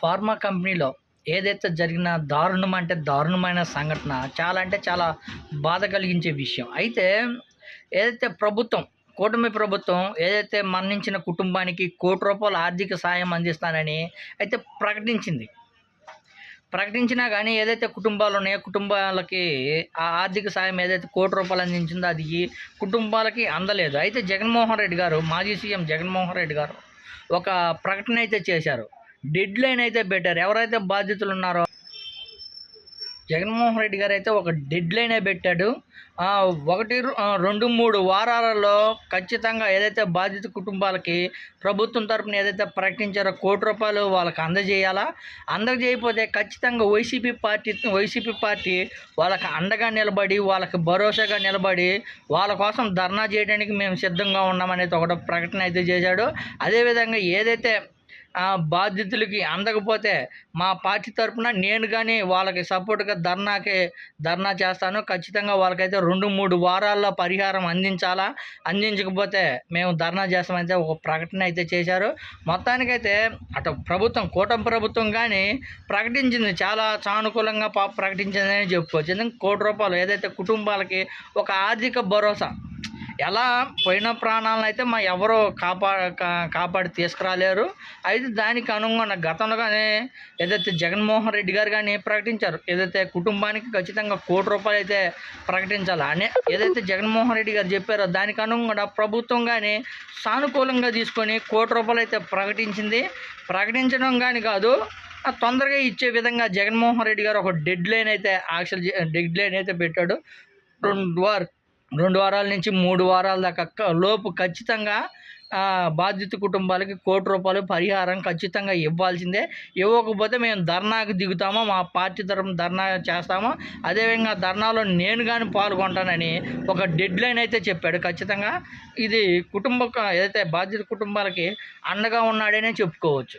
Pharma కంపెనీలో ఏదైతే జరిగిన దారుణం అంటే దారుణమైన సంఘటన చాలా అంటే చాలా బాధ కలిగించే విషయం. అయితే ఏదైతే ప్రభుత్వం కూటమి ప్రభుత్వం ఏదైతే మరణించిన కుటుంబానికి కోటి రూపాయల ఆర్థిక సాయం అందిస్తానని అయితే ప్రకటించింది. ప్రకటించినా కానీ ఏదైతే కుటుంబాలు ఉన్నాయో కుటుంబాలకి ఆ ఆర్థిక సాయం ఏదైతే కోటి రూపాయలు అందించిందో అది కుటుంబాలకి అందలేదు. అయితే జగన్మోహన్ రెడ్డి గారు మాజీ సీఎం జగన్మోహన్ రెడ్డి గారు ఒక ప్రకటన అయితే చేశారు. డెడ్ లైన్ అయితే పెట్టారు ఎవరైతే బాధ్యతలు ఉన్నారో జగన్మోహన్ రెడ్డి గారు అయితే ఒక డెడ్ లైనే పెట్టాడు ఒకటి రెండు మూడు వారాలలో ఖచ్చితంగా ఏదైతే బాధిత కుటుంబాలకి ప్రభుత్వం తరపున ఏదైతే ప్రకటించారో కోటి రూపాయలు వాళ్ళకి అందజేయాలా? అందజేయకపోతే ఖచ్చితంగా వైసీపీ పార్టీ వైసీపీ పార్టీ వాళ్ళకి అండగా నిలబడి వాళ్ళకి భరోసాగా నిలబడి వాళ్ళ కోసం ధర్నా చేయడానికి మేము సిద్ధంగా ఉన్నామనేది ఒకటి ప్రకటన అయితే చేశాడు. అదేవిధంగా ఏదైతే బాధితులకి అందకపోతే మా పార్టీ తరపున నేను కానీ వాళ్ళకి సపోర్ట్గా ధర్నాకి ధర్నా చేస్తాను. ఖచ్చితంగా వాళ్ళకైతే రెండు మూడు వారాల్లో పరిహారం అందించాలా? అందించకపోతే మేము ధర్నా చేస్తామైతే ఒక ప్రకటన అయితే చేశారు. మొత్తానికైతే అటు ప్రభుత్వం కూటమి ప్రభుత్వం కానీ ప్రకటించింది. చాలా సానుకూలంగా పా ప్రకటించిందని చెప్పుకోవచ్చు. ఎందుకంటే కోటి రూపాయలు ఏదైతే కుటుంబాలకి ఒక ఆర్థిక భరోసా ఎలా పోయిన ప్రాణాలను అయితే మా ఎవరో కాపా కాపాడి తీసుకురాలేరు. అయితే దానికి అనుగుణంగా గతంలోనే ఏదైతే జగన్మోహన్ రెడ్డి గారు కానీ ప్రకటించారు ఏదైతే కుటుంబానికి ఖచ్చితంగా కోటి రూపాయలు అయితే ప్రకటించాలి అనే ఏదైతే జగన్మోహన్ రెడ్డి గారు చెప్పారో దానికి అనుగుణంగా ప్రభుత్వం కానీ సానుకూలంగా తీసుకొని కోటి రూపాయలు అయితే ప్రకటించింది. ప్రకటించడం కానీ కాదు తొందరగా ఇచ్చే విధంగా జగన్మోహన్ రెడ్డి గారు ఒక డెడ్ లైన్ అయితే యాక్చువల్ డెడ్ లైన్ అయితే పెట్టాడు. రెండు వార్ రెండు వారాల నుంచి మూడు వారాల దాకా లోపు ఖచ్చితంగా బాధిత కుటుంబాలకి కోటి రూపాయలు పరిహారం ఖచ్చితంగా ఇవ్వాల్సిందే. ఇవ్వకపోతే మేము ధర్నాకు దిగుతామో మా పార్టీ తరఫున ధర్నా చేస్తామో అదేవిధంగా ధర్నాలో నేను కానీ పాల్గొంటానని ఒక డెడ్ లైన్ అయితే చెప్పాడు. ఖచ్చితంగా ఇది కుటుంబ ఏదైతే బాధిత కుటుంబాలకి అండగా ఉన్నాడనే చెప్పుకోవచ్చు.